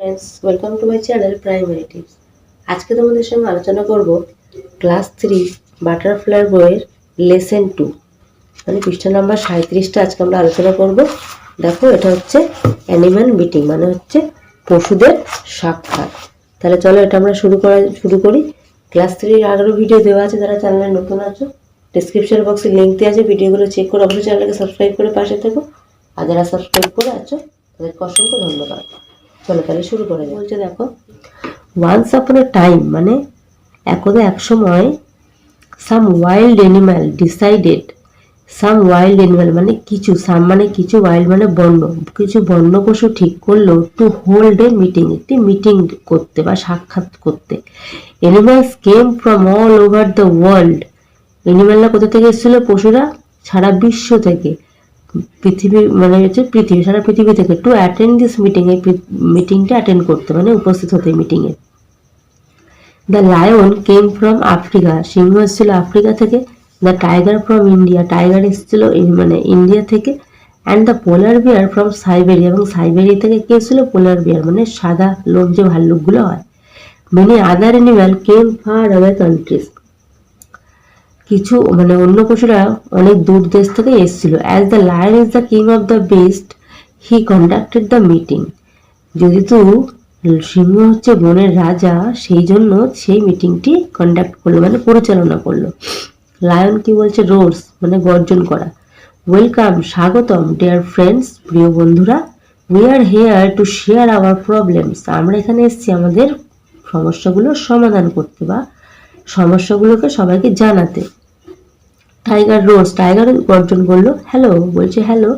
Friends welcome to my channel primary tips আজকে তোমাদের সঙ্গে আলোচনা করব ক্লাস থ্রি বাটারফ্লাই বইয়ের লেসেন টু মানে পৃষ্ঠা নাম্বার সাঁত্রিশটা আজকে আমরা আলোচনা করব। দেখো, এটা হচ্ছে অ্যানিম্যাল মিটিং মানে হচ্ছে পশুদের সাক্ষাৎ। তাহলে চলো এটা আমরা শুরু করা, শুরু করি। ক্লাস থ্রির আগেরও ভিডিও দেওয়া আছে, যারা চ্যানেলে নতুন আছো ডিসক্রিপশন বক্সে লিঙ্ক দেওয়া আছে ভিডিওগুলো চেক করে অবশ্যই চ্যানেলকে সাবস্ক্রাইব করে পাশে থেকো। আর যারা সাবস্ক্রাইব করে আছো, তাদেরকে অসংখ্য ধন্যবাদ। চলো তাহলে শুরু করে বলছে দেখো ওয়ান্স আপন এ টাইম মানে একদা এক সময় some wild animal decided some wild animal মানে কিছু সাম মানে কিছু ওয়াইল্ড মানে বন্য, কিছু বন্য পশু ঠিক করল টু হোল্ড এ মিটিং একটি মিটিং করতে বা সাক্ষাৎ করতে। Animals came from all over the world অ্যানিম্যালরা কোথা থেকে এসেছিল? পশুরা সারা বিশ্ব থেকে। পৃথিবী মানে হচ্ছে পৃথিবী, সারা পৃথিবী থেকে টু অ্যাটেন্ড দিস মিটিং এই মিটিংটা অ্যাটেন্ড করতে মানে উপস্থিত হতে মিটিংয়ে the lion came from Africa সিংহ এসেছিল আফ্রিকা থেকে the tiger from India tiger এসেছিল মানে ইন্ডিয়া থেকে and the polar bear from Siberia এবং সাইবেরিয়া থেকে কে এসেছিল পোলার বিয়ার মানে সাদা লোক যে ভাল্লুকগুলো হয়। Many other animal came far away countries কিছু মানে অন্য পশুরা অনেক দূর দেশ থেকে এসেছিল। As the lion is the king of the beast he conducted the meeting যেহেতু সিংহ হচ্ছে বনের রাজা, সেই জন্য সেই মিটিংটি কন্ডাক্ট করল মানে পরিচালনা করল। লায়ন কি বলছে? রোডস মানে গর্জন করা। ওয়েলকাম স্বাগতম ডিয়ার ফ্রেন্ডস প্রিয় বন্ধুরা। We are here to share our problems আমরা এখানে এসেছি আমাদের সমস্যাগুলোর সমাধান করতে বা সমস্যাগুলোকে সবাইকে জানাতে। টাইগার রোজ টাইগার গর্জন করল হ্যালো বলছে hello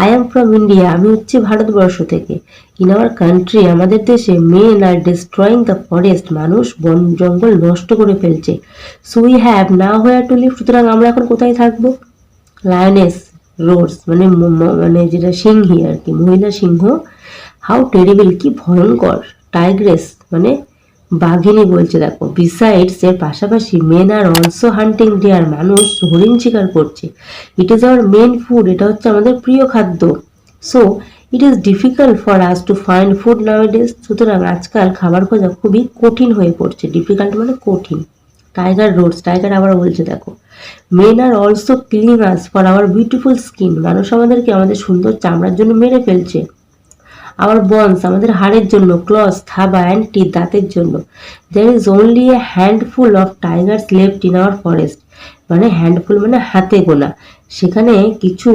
I am from India আমি হচ্ছি ভারতবর্ষ থেকে। ইন আওয়ার কান্ট্রি আমাদের দেশে men are destroying the forest মানুষ বন, জঙ্গল নষ্ট করে ফেলছে। So we have nowhere to live সুতরাং আমরা এখন কোথায় থাকব? লায়নেস রোডস মানে মানে যেটা সিংহী আর কি, মহিলা সিংহ হাউ টেরিবল কি ভয়ঙ্কর। টাইগ্রেস মানে বাঘিনী বলছে, দেখো বিসাইডস এর পাশাপাশি men are also hunting deer মানুষ হরিণ শিকার করছে। It is our main food এটা হচ্ছে আমাদের প্রিয় খাদ্য। So it is difficult for us to find food nowadays সুতরাং আজকাল খাবার খোঁজা খুবই কঠিন হয়ে পড়ছে। ডিফিকাল্ট মানে কঠিন। টাইগার রোডস টাইগার আবার বলছে, দেখো men are also killing us for our beautiful skin মানুষ আমাদেরকে আমাদের সুন্দর চামড়ার জন্য মেরে ফেলছে। আওয়ার বনস আমাদের হাড়ের জন্য ক্লস থাবা অ্যান্ড টি দাঁতের জন্য। There is only a handful of tigers left in our forest মানে হ্যান্ডফুল মানে হাতে গোনা। সেখানে কিছু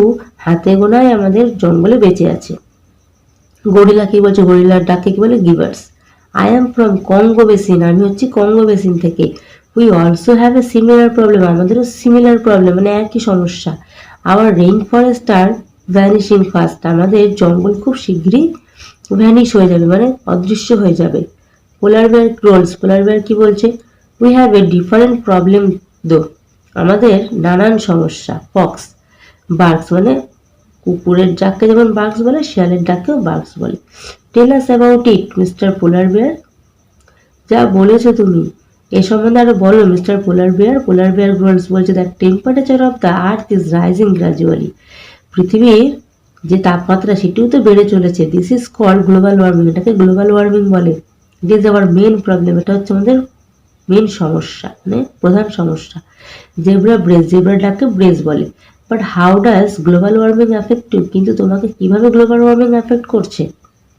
হাতে গোনায় আমাদের জঙ্গলে বেঁচে আছে। গরিলা কি বলছে? গরিলার ডাকে কি বলে? Givers I am from Congo basin আমি হচ্ছি কঙ্গো বেসিন থেকে। We also have a similar problem আমাদেরও সিমিলার প্রবলেম মানে একই সমস্যা। Our rain forest are vanishing fast আমাদের জঙ্গল খুব শীঘ্রই ভ্যানিশ হয়ে যাবে মানে অদৃশ্য হয়ে যাবে। Polar bear growls polar bear কি বলছে? We have a different problem though আমাদের নানান সমস্যা পক্স বার্কস মানে কুকুরের ডাককে যেমন বার্কস বলে, শিয়ালের ডাককেও বার্কস বলে। Tell us about it mister polar bear যা বলেছ তুমি, এ সম্বন্ধে আরও বলো mister polar bear polar bear growls বলছে the temperature of the earth is rising gradually পৃথিবীর যে তাপমাত্রা সেটিও তো বেড়ে চলেছে। This is called global warming এটাকে গ্লোবাল ওয়ার্মিং বলে। ইজ আওয়ার মেন প্রবলেম এটা হচ্ছে আমাদের মেন সমস্যা মানে প্রধান সমস্যা। জেব্রা ব্রেজ জেব্রা ডাককে ব্রেজ বলে but how does global warming you কিন্তু তোমাকে কীভাবে গ্লোবাল ওয়ার্মিং অ্যাফেক্ট করছে?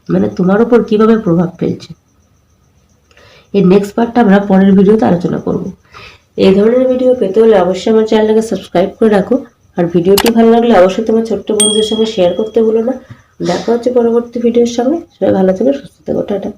মানে তোমার উপর কীভাবে প্রভাব ফেলছে? এর নেক্সট পার্টটা আমরা পরের ভিডিওতে আলোচনা করব। এই ধরনের ভিডিও পেতে হলে অবশ্যই আমার চ্যানেলটাকে সাবস্ক্রাইব করে রাখো। আর ভিডিওটি ভালো লাগলে অবশ্যই তোমার ছোট্ট বন্ধুদের সঙ্গে শেয়ার করতে ভুলো না। দেখা হচ্ছে পরবর্তী ভিডিওর সঙ্গে। সবাই ভালো থেকো, সুস্থ থেকো, টাটা।